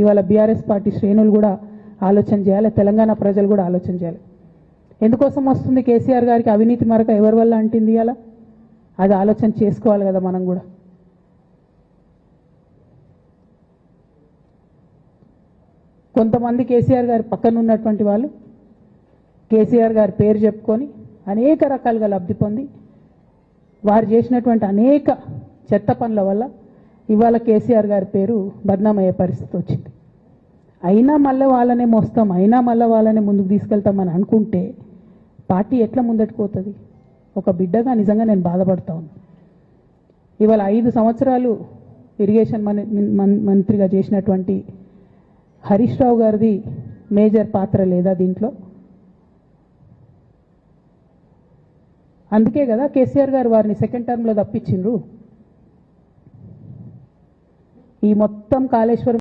ఇవాళ BRS party శ్రేణులు కూడా ఆలోచన చేయాలి తెలంగాణ ప్రజలు కూడా ఆలోచన చేయాలి. ఎందుకోసం వస్తుంది కేసీఆర్ గారికి అవినీతి మరక ఎవరి వల్ల అంటింది అలా అది ఆలోచన చేసుకోవాలి కదా మనం కూడా. కొంతమంది కేసీఆర్ గారి పక్కన ఉన్నటువంటి వాళ్ళు కేసీఆర్ గారి పేరు చెప్పుకొని అనేక రకాలుగా లబ్ధి పొంది వారు చేసినటువంటి అనేక చెత్త పనుల వల్ల ఇవాళ కేసీఆర్ గారి పేరు బద్నామయ్యే పరిస్థితి వచ్చింది. అయినా మళ్ళీ వాళ్ళనే మోస్తాం అయినా మళ్ళీ వాళ్ళనే ముందుకు తీసుకెళ్తామని అనుకుంటే పార్టీ ఎట్లా ముందటికి ఒక బిడ్డగా నిజంగా నేను బాధపడతా ఇవాళ ఐదు సంవత్సరాలు ఇరిగేషన్ మంత్రిగా చేసినటువంటి హరీష్ రావు గారిది మేజర్ పాత్ర లేదా దీంట్లో? అందుకే కదా కేసీఆర్ గారు వారిని సెకండ్ టర్మ్లో తప్పించిండ్రు. ఈ మొత్తం కాళేశ్వరం